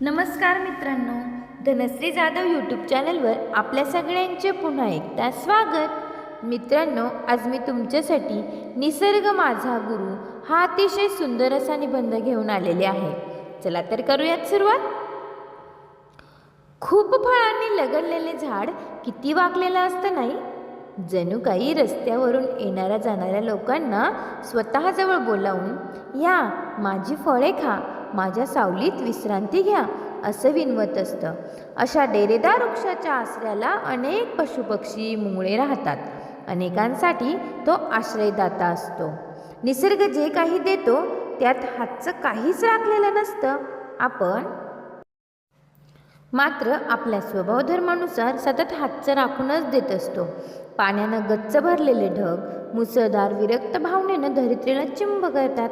नमस्कार मित्रांनो धनश्री जाधव यूट्यूब चॅनलवर आपल्या सगळ्यांचे पुन्हा एकदा स्वागत. मित्रांनो आज मी तुमच्यासाठी निसर्ग माझा गुरु हा अतिशय सुंदर असा निबंध घेऊन आलेले आहे. चला तर करूयात सुरुवात. खूप फळांनी लगडलेले झाड किती वाकलेलं असतं नाही? जणू काही रस्त्यावरून येणाऱ्या जाणाऱ्या लोकांना स्वतःजवळ बोलावून या माझी फळे खा माझ्या सावलीत विश्रांती घ्या असं विनवत असतं. अशा डेरेदार वृक्षाच्या आश्रयाला अनेक पशुपक्षी मुंगळे राहतात. अनेकांसाठी तो आश्रयदाता असतो. निसर्ग जे काही देतो त्यात हातचं काहीच राखलेलं नसतं. आपण मात्र आपल्या स्वभाव धर्मानुसार सतत हातचं राखूनच देत असतो. पाण्यानं गच्च भरलेले ढग मुसळधार विरक्त भावनेनं धरित्रीला चिंब करतात.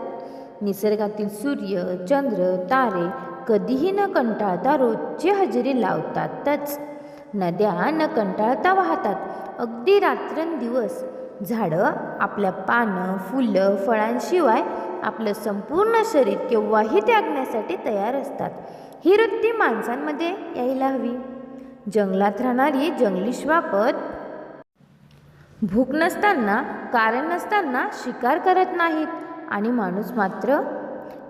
निसर्गातील सूर्य चंद्र तारे कधीही न कंटाळता रोजची हजेरी लावतातच. नद्या न कंटाळता वाहतात. अगदी रात्रंदिवस झाडं आपल्या पानं फुलं फळांशिवाय आपलं संपूर्ण शरीर केव्हाही त्यागण्यासाठी तयार असतात. ही वृत्ती माणसांमध्ये यायला हवी. जंगलात राहणारी जंगली श्वापत भूक नसताना कारण नसताना शिकार करत नाहीत. आणि माणूस मात्र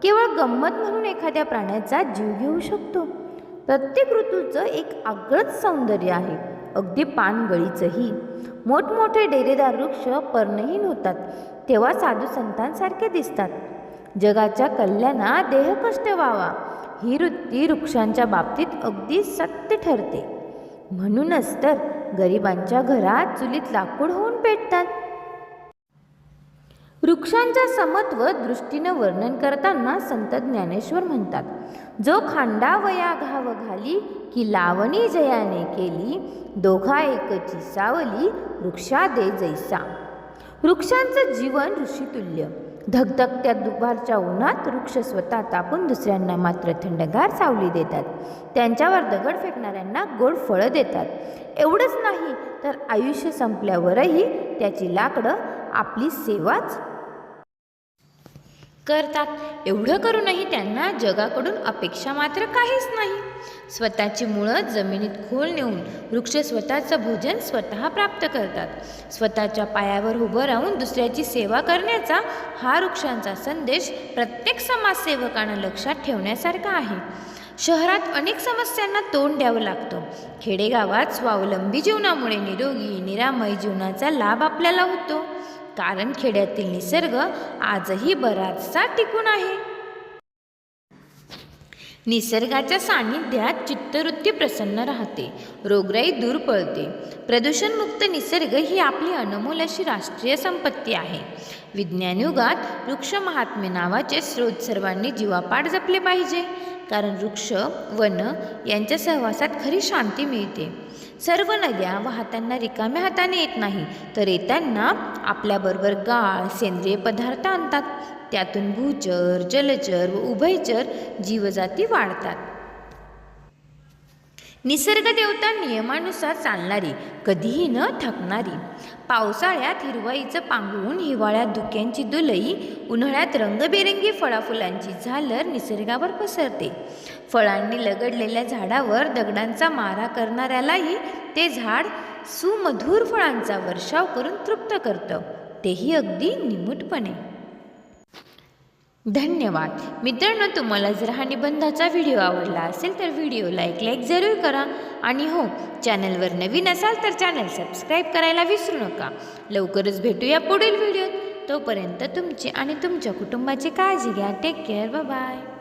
केवळ गंमत म्हणून एखाद्या प्राण्याचा जीव घेऊ शकतो. प्रत्येक ऋतूचं एक आगळंच सौंदर्य आहे. अगदी पानगळीचंही मोठमोठे डेरेदार वृक्ष पर्णहीन होतात. तेव्हा साधू संतांसारखे दिसतात. जगाच्या कल्याणा देहकष्ट व्हावा. ही वृत्ती वृक्षांच्या बाबतीत अगदी सत्य ठरते. म्हणूनच तर गरिबांच्या घरात चुलीत लाकूड होऊन पेटतात. वृक्षांच्या समत्व दृष्टीनं वर्णन करताना संत ज्ञानेश्वर म्हणतात जो खांडावया घाव घाली की लावणी जयाने केली दोघा एकची सावली वृक्षा दे जैसा. वृक्षांचं जीवन ऋषितुल्य. धगधगत्या दुपारच्या उन्हात वृक्ष स्वतः तापून दुसऱ्यांना मात्र थंडगार सावली देतात. त्यांच्यावर दगड फेकणाऱ्यांना गोड फळं देतात. एवढंच नाही तर आयुष्य संपल्यावरही त्याची लाकडं आपली सेवाच करतात. एवढं करूनही त्यांना जगाकडून अपेक्षा मात्र काहीच नाही. स्वतःची मुळं जमिनीत खोल नेऊन वृक्ष स्वतःचं भोजन स्वतः प्राप्त करतात. स्वतःच्या पायावर उभं राहून दुसऱ्याची सेवा करण्याचा हा वृक्षांचा संदेश प्रत्येक समाजसेवकानं लक्षात ठेवण्यासारखा आहे. शहरात अनेक समस्यांना तोंड द्यावं लागतं. खेडेगावात स्वावलंबी जीवनामुळे निरोगी निरामय जीवनाचा लाभ आपल्याला होतो. कारण खेड्यातील निसर्ग आजही बराचसा टिकून आहे. निसर्गाच्या सान्निध्यात चित्तवृत्ती प्रसन्न राहते रोगराई दूर पळते. प्रदूषणमुक्त निसर्ग ही आपली अनमोल अशी राष्ट्रीय संपत्ती आहे. विज्ञान युगात वृक्ष महात्मे नावाचे स्रोत सर्वांनी जीवापाड जपले पाहिजे. कारण वृक्ष वन यांच्या सहवासात खरी शांती मिळते. सर्व नद्या वाहताना रिकाम्या हाताने येत नाही. तर येताना आपल्याबरोबर गाळ सेंद्रिय पदार्थ आणतात. त्यातून भूचर जलचर व उभयचर जीवजाती वाढतात. निसर्ग देवता नियमानुसार चालणारी कधीही न थकणारी. पावसाळ्यात हिरवाईचं पांघरून हिवाळ्यात धुक्यांची दुलई उन्हाळ्यात रंगबेरंगी फळाफुलांची झालर निसर्गावर पसरते. फळांनी लगडलेल्या झाडावर दगडांचा मारा करणाऱ्यालाही ते झाड सुमधुर फळांचा वर्षाव करून तृप्त करतं. तेही अगदी निमूटपणे. धन्यवाद. मित्रांनो तुम्हाला जर हा निबंधाचा व्हिडिओ आवडला असेल तर व्हिडिओला एक लाईक जरूर करा. आणि हो चॅनलवर नवीन असाल तर चॅनल सबस्क्राईब करायला विसरू नका. लवकरच भेटूया पुढील व्हिडिओत. तोपर्यंत तुमची आणि तुमच्या कुटुंबाची काळजी घ्या. Take care bye